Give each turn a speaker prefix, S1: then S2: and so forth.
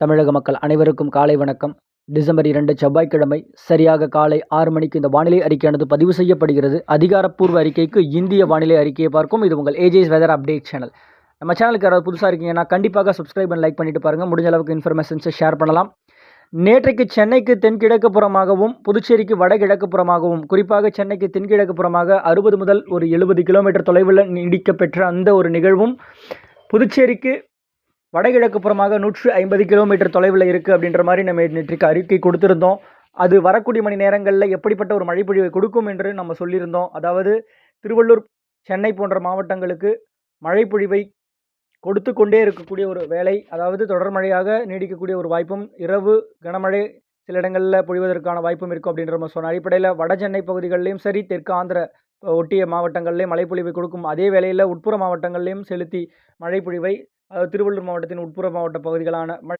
S1: தமிழக மக்கள் அனைவருக்கும் காலை வணக்கம். டிசம்பர் இரண்டு செவ்வாய்க்கிழமை சரியாக காலை ஆறு மணிக்கு இந்த வானிலை அறிக்கையானது பதிவு செய்யப்படுகிறது. அதிகாரப்பூர்வ அறிக்கைக்கு இந்திய வானிலை அறிக்கையை பார்க்கும். இது உங்கள் ஏஜேஸ் வெதர் அப்டேட் சேனல் நம்ம சேனலுக்கு யாராவது புதுசாக இருக்கீங்கன்னா கண்டிப்பாக சப்ஸ்கிரைப் அண்ட் லைக் பண்ணிட்டு பாருங்கள் முடிஞ்ச அளவுக்கு இன்ஃபர்மேஷன்ஸை ஷேர் பண்ணலாம். நேற்றைக்கு சென்னைக்கு தென்கிழக்கு புறமாகவும் புதுச்சேரிக்கு வடகிழக்கு புறமாகவும் குறிப்பாக சென்னைக்கு தென்கிழக்கு புறமாக அறுபது முதல் ஒரு எழுபது கிலோமீட்டர் தொலைவில் நீடிக்கப்பெற்ற அந்த ஒரு நிகழ்வும் புதுச்சேரிக்கு வடகிழக்கு புறமாக நூற்று ஐம்பது கிலோமீட்டர் தொலைவில் இருக்குது அப்படின்ற மாதிரி நம்ம நேற்றுக்கு அறிக்கை கொடுத்துருந்தோம். அது வரக்கூடிய மணி நேரங்களில் எப்படிப்பட்ட ஒரு மழைப்பொழிவை கொடுக்கும் என்று நம்ம சொல்லியிருந்தோம். அதாவது திருவள்ளூர் சென்னை போன்ற மாவட்டங்களுக்கு மழைப்பொழிவை கொடுத்து கொண்டே இருக்கக்கூடிய ஒரு வேலை அதாவது தொடர் மழையாக நீடிக்கக்கூடிய ஒரு வாய்ப்பும் இரவு கனமழை சில இடங்களில் பொழிவதற்கான வாய்ப்பும் இருக்கும் அப்படின்ற மாதிரி சொன்ன அடிப்படையில் வட சென்னை பகுதிகளிலையும் சரி தெற்கு ஆந்திர ஒட்டிய மாவட்டங்களிலையும் மழைப்பொழிவை கொடுக்கும் அதே வேளையில் உட்புற மாவட்டங்களிலையும் செலுத்தி மழைப்பொழிவை திருவள்ளூர் மாவட்டத்தின் உட்புற மாவட்ட பகுதிகளான ம